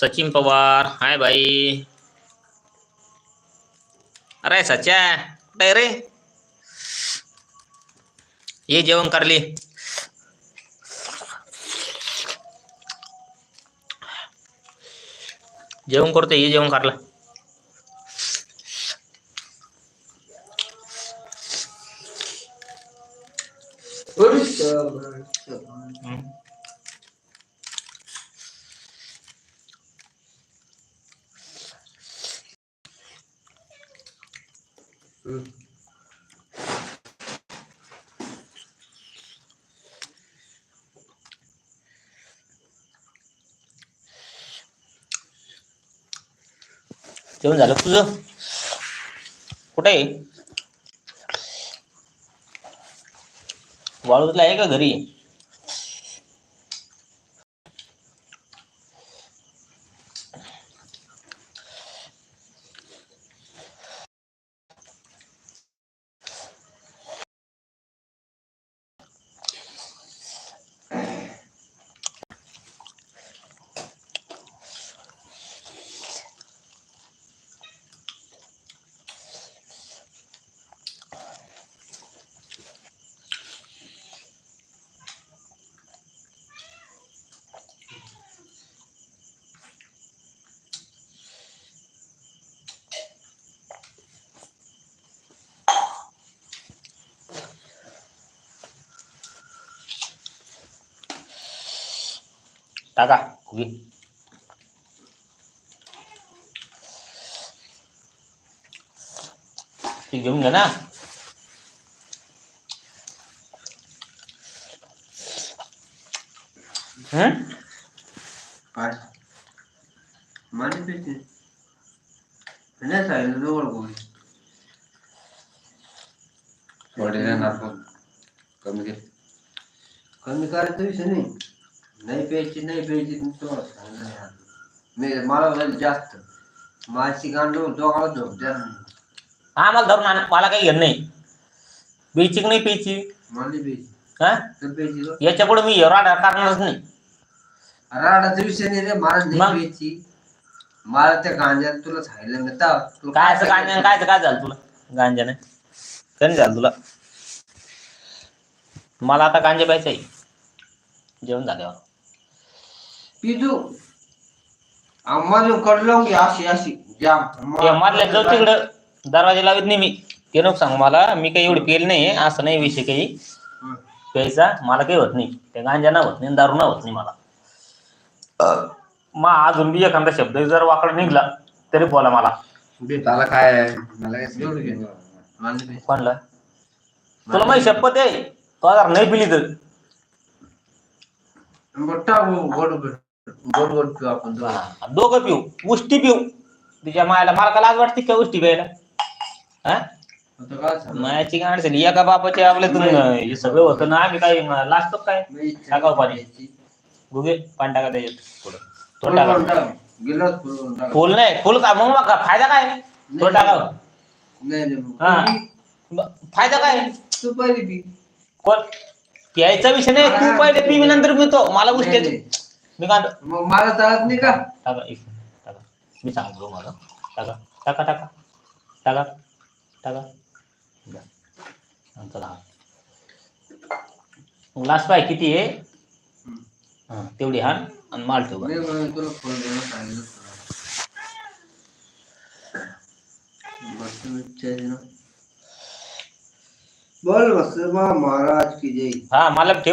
सचिन पवार हाय भाई अरे सच्या कुठे रे ये जेवण करली जेवण करतो ये जेवण करला जेवण झालं तुझं? कुठे? वाळूतला आहे का घरी? टाका घे ती घेऊन घे ना. कमी करायचा विषय नाही. नाही प्यायची नाही प्यायची. मी मला झालं जास्त. माझी गांडव दोघाला झोप द्या हा मला धरून आण मला काही घेणं नाही. प्यायची की नाही प्यायची? मला नाही प्यायची. हा? तर प्यायची का? याच्यापुढे मी राडा करणारच नाही. राडाचा विषय नाही रे मला नाही मग? प्यायची. मला त्या गांजात तुला तुला काय असं गांजाने काय काय झालं तुला? गांजाने कधी झालं तुला? मला आता गांजा प्यायचा आहे जेवण झाल्यावर. पिजू आम्हाला कडलं की अशी अशी. जाम ते मधल्या जाऊ तिकडं. दरवाजा लावत नाही मी. ते नको सांग मला. मी काही एवढी पेल नाही. असं नाही विषय काही. प्यायचा. मला काही होत नाही. ते गांजा ना होत नाही दारू ना होत नाही मला. मग अजून बी एखादा शब्द जर वाकड निघला तरी बोला मला. त्याला काय आहे? मला नाही. कोणला? तुला माझी शपथ आहे? तो जर नाही पिली तर. गोड गोड. गोड गोड पिऊ आपण दोघं. दोघं पिऊ उष्टी पिऊ. तिच्या मायाला मला का लाज वाटते का उष्टी प्यायला? हा? आता काय सांगू? मायाची काय अडचण एका बापाचे आपल्यातून हे सगळं होतं ना आम्ही काय लाजतो काय? मी इच्छा टाकावं पाणी. गुगे पाणी टाका त्याच्यात. फुल टाका. करून टाक. गिलास फुल करून टाक. फुल नाही फुल का मग मग का फायदा काय? तो टाका नाही नाही मग. हा. ब- फायदा काय? तू पहिली पी. कोण? प्यायचा विषय नाही तू पहिले पी मी नंतर पितो. मला गोष्टी नाही. मी म्हणतो, मग मला चालत नाही का? टाका एक टाका. मी सांगतो मला टाका. टाका टाका. टाका. टाका. चला ग्लास पाय किती आहे. हा, तेवढी हाण आणि माल ठेव मी म्हणून तुला फोन सांगितलं विचार आहे ना. बोल बस महाराज की जय. हा मला ठेव.